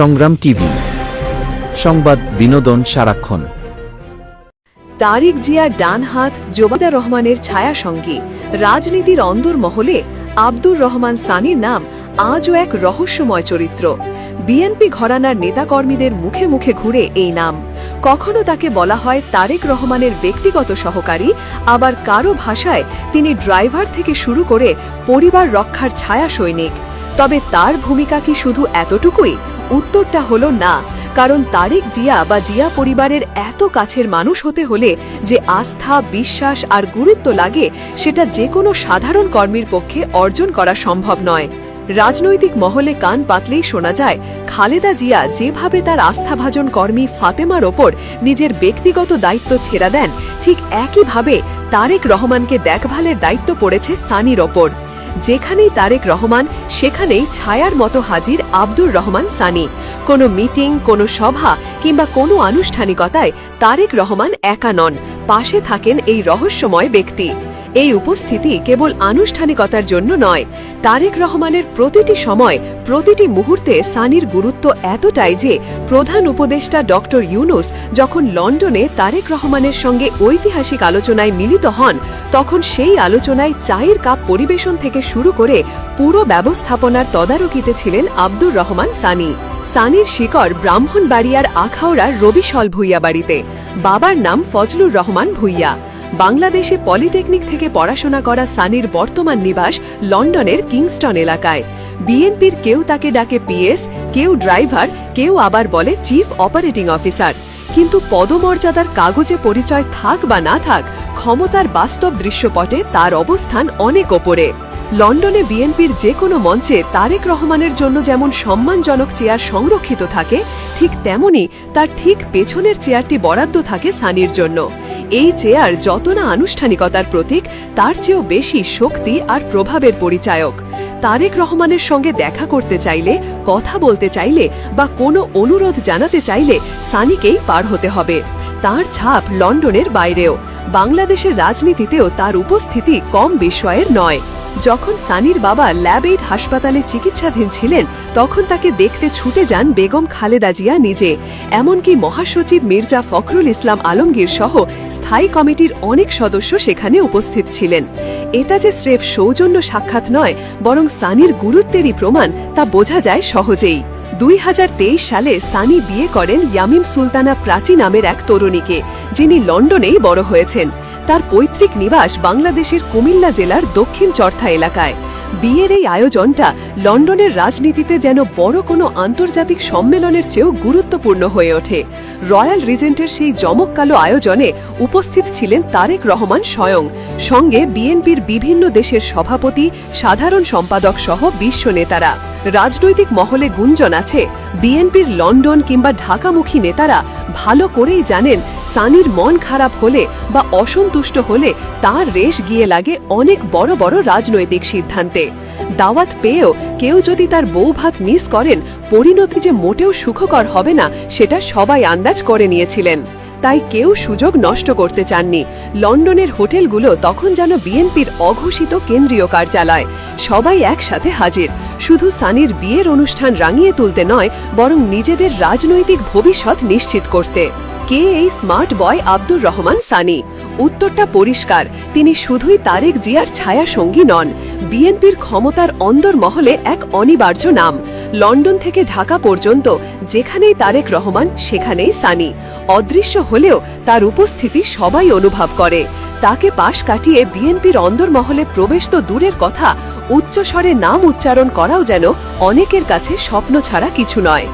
সংগ্রাম টিভি। সংবাদ বিনোদন সারাক্ষণ। তারিক জিয়ার ডান হাত, জোবাদা রহমানের ছায়া সঙ্গী। রাজনীতির অন্দরমহলে আব্দুর রহমান সানির নাম আজও এক রহস্যময় চরিত্র। বিএনপি ঘরানার নেতাকর্মীদের মুখে মুখে ঘুরে এই নাম। কখনো তাকে বলা হয় তারেক রহমানের ব্যক্তিগত সহকারী, আবার কারও ভাষায় তিনি ড্রাইভার থেকে শুরু করে পরিবার রক্ষার ছায়া সৈনিক। তবে তার ভূমিকা কি শুধু এতটুকুই? উত্তরটা হলো না, কারণ তারেক জিয়া বা জিয়া পরিবারের এত কাছের মানুষ হতে হলে যে আস্থা, বিশ্বাস আর গুরুত্ব লাগে, সেটা যে কোনো সাধারণ কর্মীর পক্ষে অর্জন করা সম্ভব নয়। রাজনৈতিক মহলে কান পাতলেই শোনা যায়, খালেদা জিয়া যেভাবে তার আস্থাভাজন কর্মী ফাতেমার ওপর নিজের ব্যক্তিগত দায়িত্ব ছেড়া দেন, ঠিক একইভাবে তারেক রহমানকে দেখভালের দায়িত্ব পড়েছে সানির ওপর। যেখানেই তারেক রহমান, সেখানেই ছায়ার মতো হাজির আব্দুর রহমান সানি। কোনো মিটিং, কোনো সভা কিংবা কোনো আনুষ্ঠানিকতায় তারেক রহমান একা নন। পাশে থাকেন এই রহস্যময় ব্যক্তি। এই উপস্থিতি কেবল আনুষ্ঠানিকতার জন্য নয়, তারেক রহমানের প্রতিটি সময়, প্রতিটি মুহূর্তে সানির গুরুত্ব এতটাই যে প্রধান উপদেষ্টা ডক্টর ইউনুস যখন লন্ডনে তারেক রহমানের সঙ্গে ঐতিহাসিক আলোচনায় মিলিত হন, তখন সেই আলোচনায় চায়ের কাপ পরিবেশন থেকে শুরু করে পুরো ব্যবস্থাপনার তদারকিতে ছিলেন আব্দুর রহমান সানি। সানির শিকড় ব্রাহ্মণবাড়িয়ার আখাউড়ার রবিশল ভুইয়া বাড়িতে বাবার নাম ফজলুর রহমান ভুইয়া। বাংলাদেশে পলিটেকনিক থেকে পড়াশোনা করা সানির বর্তমান নিবাস লন্ডনের কিংস্টন এলাকায়। বিএনপির কেউ তাকে ডাকে পিএস, কেউ ড্রাইভার, কেউ আবার বলে চিফ অপারেটিং অফিসার। কিন্তু পদমর্যাদার কাগজে পরিচয় থাক বা না থাক, ক্ষমতার বাস্তব দৃশ্যপটে তার অবস্থান অনেক ওপরে। লন্ডনে বিএনপির যে কোনো মঞ্চে তারেক রহমানের জন্য যেমন সম্মানজনক চেয়ার সংরক্ষিত থাকে ঠিক তেমনি তার ঠিক পেছনের চেয়ারটি বরাদ্দ থাকে সানির জন্য। এই চেয়ার যত না আনুষ্ঠানিকতার প্রতীক, তার চেয়েও বেশি শক্তি আর প্রভাবের পরিচায়ক। তারেক রহমানের সঙ্গে দেখা করতে চাইলে, কথা বলতে চাইলে বা কোনো অনুরোধ জানাতে চাইলে সানিকেই পার হতে হবে। তার ছাপ লন্ডনের বাইরেও। বাংলাদেশের রাজনীতিতেও তার উপস্থিতি কম বিস্ময়ের নয়। যখন সানির বাবা ল্যাবেইড হাসপাতালে চিকিৎসাধীন ছিলেন, তখন তাকে দেখতে ছুটে যান বেগম খালেদা জিয়া নিজে। এমনকি মহাসচিব মির্জা ফখরুল ইসলাম আলমগীর সহ স্থায়ী কমিটির অনেক সদস্য সেখানে উপস্থিত ছিলেন। এটা যে স্রেফ সৌজন্য সাক্ষাৎ নয়, বরং সানির গুরুত্বেরই প্রমাণ তা বোঝা যায় সহজেই। দুই হাজার তেইশ সালে সানি বিয়ে করেন ইয়ামিম সুলতানা প্রাচী নামের এক তরুণীকে, যিনি লন্ডনেই বড় হয়েছেন। তার পৈতৃক নিবাস বাংলাদেশের কুমিল্লা জেলার দক্ষিণ চর্থা এলাকায়। বিয়ের এই আয়োজনটা লন্ডনের রাজনীতিতে যেন বড় কোনো আন্তর্জাতিক সম্মেলনের চেয়েও গুরুত্বপূর্ণ হয়ে ওঠে। রয়্যাল রিজেন্টের সেই জমককালো আয়োজনে উপস্থিত ছিলেন তারেক রহমান স্বয়ং। সঙ্গে বিএনপির বিভিন্ন দেশের সভাপতি, সাধারণ সম্পাদক সহ বিশ্ব নেতারা। রাজনৈতিক মহলে গুঞ্জন আছে। বিএনপির লন্ডন কিংবা ঢাকামুখী নেতারা ভালো করেই জানেন সানির মন খারাপ হলে বা অসন্তুষ্ট হলে তার রেশ গিয়ে লাগে অনেক বড় বড় রাজনৈতিক সিদ্ধান্তে। দাওয়াত পেয়েও কেউ যদি তার বউ ভাত মিস করেন, পরিণতি যে মোটেও সুখকর হবে না, সেটা সবাই আন্দাজ করে নিয়েছিলেন। তাই কেউ সুযোগ নষ্ট করতে চাননি। লন্ডনের হোটেলগুলো তখন যেন বিএনপির অঘোষিত কেন্দ্রীয় কার্যালয়। সবাই একসাথে হাজির। শুধু সানির বিয়ের অনুষ্ঠান রাঙিয়ে তুলতে নয়, বরং নিজেদের রাজনৈতিক ভবিষ্যৎ নিশ্চিত করতে। কে এই স্মার্ট বয় আব্দুর রহমান সানি? উত্তরটা পরিষ্কার। তিনি শুধুই তারেক জিয়ার ছায়া সঙ্গী নন। বিএনপির ক্ষমতার অন্দর মহলে এক অনিবার্য নাম। লন্ডন থেকে ঢাকা পর্যন্ত যেখানেই তারেক রহমান, সেখানেই সানি। অদৃশ্য হলেও তার উপস্থিতি সবাই অনুভব করে। তাকে পাশ কাটিয়ে বিএনপির অন্দরমহলে প্রবেশ তো দূরের কথা, উচ্চস্বরে নাম উচ্চারণ করাও যেন অনেকের কাছে স্বপ্ন ছাড়া কিছু নয়।